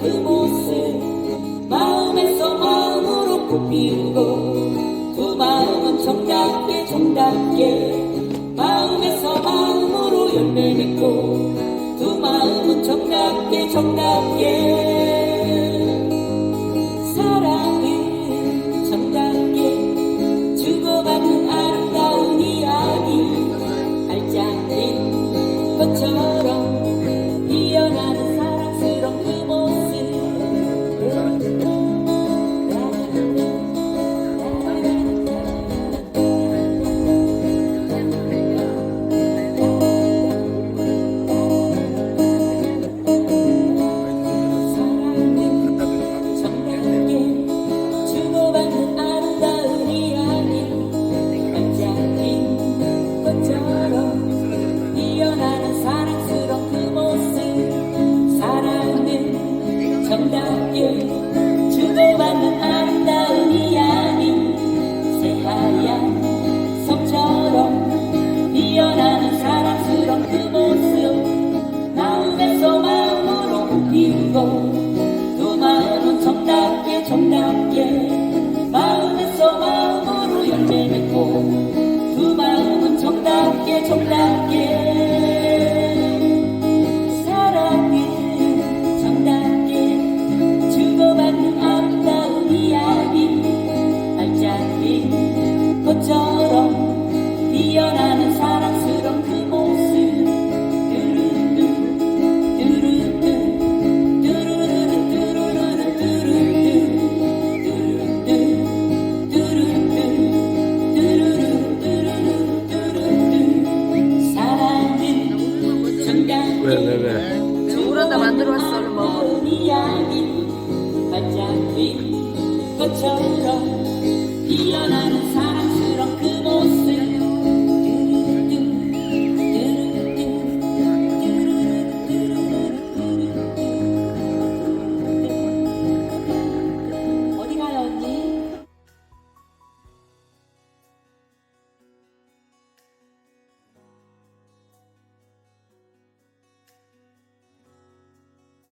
그 모습 마음에서 마음으로 꽃 피우고 두 마음은 정답게 정답게 마음에서 마음으로 열매 맺고 두 마음은 정답게 정답게 정답게 주고받는 아름다운 이야기 새하얀 섬처럼 피어나는 사랑스러운 그 모습. 마음에서 마음으로 피우고 두 마음은 정답게 정답게. 마음에서 마음으로 열매 맺고 두 마음은 정답게 정답게 꽃처럼 피어나는 사랑스러운 그 모습 뚜루뚜 뚜루뚜 뚜루루루 뚜루루루 뚜루뚜 뚜루뚜 뚜루뚜 뚜루루 뚜루루 뚜루뚜 사랑은 정답게 왜, 왜, 왜? 물어다 만들어 왔어, 얼른 먹어. 이야기 피어나는 사랑